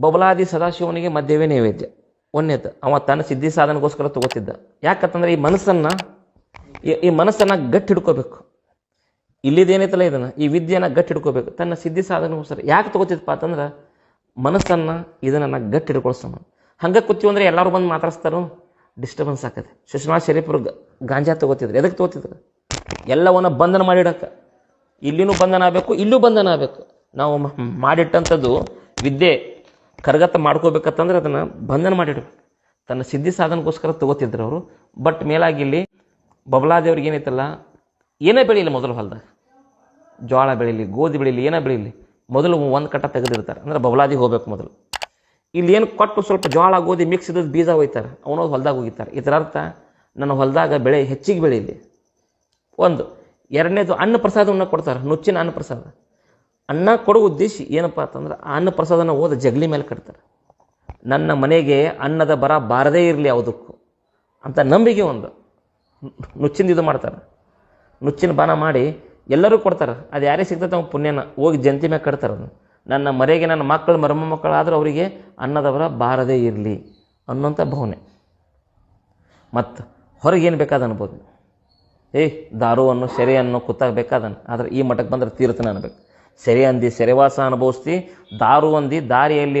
ಬಬಲಾದಿ ಸದಾಶಿವನಿಗೆ ಮಧ್ಯವೇ ನೈವೇದ್ಯ. ಒಂದೇದು ಅವ ತನ್ನ ಸಿದ್ಧಿ ಸಾಧನಗೋಸ್ಕರ ತಗೋತಿದ್ದ. ಯಾಕಂತಂದ್ರೆ ಈ ಮನಸ್ಸನ್ನು, ಈ- ಮನಸ್ಸನ್ನು ಗಟ್ಟಿ ಹಿಡ್ಕೋಬೇಕು ಇಲ್ಲಿದೇನೈತಲ್ಲ ಇದನ್ನು? ಈ ವಿದ್ಯೆನ ಗಟ್ಟಿ ಹಿಡ್ಕೋಬೇಕು ತನ್ನ ಸಿದ್ಧಿ ಸಾಧನಗೋಸ್ಕರ. ಯಾಕೆ ತಗೋತಿದ್ದಪ್ಪ ಅಂತಂದ್ರೆ, ಮನಸ್ಸನ್ನು ಇದನ್ನ ಗಟ್ಟಿ ಹಿಡ್ಕೊಳ್ಸೋಣ ಹಂಗೆ ಕೂತೀವಿ ಅಂದ್ರೆ ಎಲ್ಲರೂ ಬಂದು ಮಾತಾಡಿಸ್ತಾರೋ? ಡಿಸ್ಟರ್ಬೆನ್ಸ್ ಆಕತೆ ಸುಷ್ಮಾ ಶರೀಫರು ಗಾಂಜಾ ತಗೋತಿದ್ರು. ಎದಕ್ಕೆ ತಗೋತಿದ್ರು? ಎಲ್ಲವನ್ನ ಬಂಧನ ಮಾಡಿಡಕ್ಕೆ. ಇಲ್ಲಿನೂ ಬಂಧನ ಆಗಬೇಕು, ಇಲ್ಲೂ ಬಂಧನ ಆಗಬೇಕು. ನಾವು ಮಾಡಿಟ್ಟಂಥದ್ದು ವಿದ್ಯೆ. ಕರಗತ ಮಾಡ್ಕೋಬೇಕಂತಂದ್ರೆ ಅದನ್ನು ಬಂಧನ ಮಾಡಿಡ್ಬೇಕು ತನ್ನ ಸಿದ್ಧಿ ಸಾಧನಕ್ಕೋಸ್ಕರ ತಗೋತಿದ್ರು ಅವರು. ಬಟ್ ಮೇಲಾಗಿ ಇಲ್ಲಿ ಬಬಲಾದೇವ್ರಿಗೆ ಏನೈತಲ್ಲ, ಏನೇ ಬೆಳೀಲಿ ಮೊದಲು ಹೊಲದಾಗ. ಜೋಳ ಬೆಳೀಲಿ, ಗೋಧಿ ಬೆಳೀಲಿ, ಏನೇ ಬೆಳೀಲಿ, ಮೊದಲು ಒಂದು ಕಟ್ಟ ತೆಗೆದಿರ್ತಾರೆ ಅಂದ್ರೆ ಬಬಲಾದಿ ಹೋಗ್ಬೇಕು ಮೊದಲು. ಇಲ್ಲಿ ಏನು ಕೊಟ್ಟು ಸ್ವಲ್ಪ ಜೋಳ ಗೋಧಿ ಮಿಕ್ಸ್ ಇದ್ದದ್ದು ಬೀಜ ಒಯ್ತಾರೆ. ಅವನು ಹೊಲ್ದಾಗ ಹೋಗಿತ್ತಾರೆ ಇದರ ಅರ್ಥ, ನನ್ನ ಹೊಲದಾಗ ಬೆಳೆ ಹೆಚ್ಚಿಗೆ ಬೆಳೀಲಿ. ಒಂದು, ಎರಡನೇದು ಅನ್ನ ಪ್ರಸಾದವನ್ನು ಕೊಡ್ತಾರೆ. ನುಚ್ಚಿನ ಅನ್ನ ಪ್ರಸಾದ. ಅನ್ನ ಕೊಡೋ ಉದ್ದೇಶ ಏನಪ್ಪ ಅಂತಂದ್ರೆ ಅನ್ನ ಪ್ರಸಾದನ ಓದ ಜಗಲಿ ಮೇಲೆ ಕಟ್ತಾರೆ. ನನ್ನ ಮನೆಗೆ ಅನ್ನದ ಬರ ಬಾರದೇ ಇರಲಿ ಯಾವುದಕ್ಕೂ ಅಂತ ನಂಬಿಕೆ ಒಂದು. ನುಚ್ಚಿನ ಇದು ಮಾಡ್ತಾರೆ. ನುಚ್ಚಿನ ಬಾನ ಮಾಡಿ ಎಲ್ಲರೂ ಕೊಡ್ತಾರೆ. ಅದು ಯಾರೇ ಸಿಗ್ತದೆ ಅವ್ನು ಪುಣ್ಯನ. ಹೋಗಿ ಜಂತಿ ಮೇಲೆ ಕಟ್ತಾರೆ ಅದನ್ನು. ನನ್ನ ಮರೆಗೆ ನನ್ನ ಮಕ್ಕಳು, ಮರಮ ಮಕ್ಕಳಾದರೂ ಅವರಿಗೆ ಅನ್ನದವರ ಬಾರದೇ ಇರಲಿ ಅನ್ನೋಂಥ ಭಾವನೆ. ಮತ್ತು ಹೊರಗೆ ಏನು ಬೇಕಾದ ಅನ್ಬೋದು. ಏಯ್ ದಾರು ಅನ್ನೋ ಸೆರೆ ಅನ್ನೋ ಕುತ್ತಾಗ ಆದ್ರೆ ಈ ಮಠಕ್ಕೆ ಬಂದ್ರೆ ತೀರ್ಥನ ಅನ್ಬೇಕು. ಸೆರೆ ಅಂದಿ ಸೆರೆವಾಸ ಅನುಭವಿಸ್ತಿ ದಾರು ಅಂದಿ ದಾರಿಯಲ್ಲಿ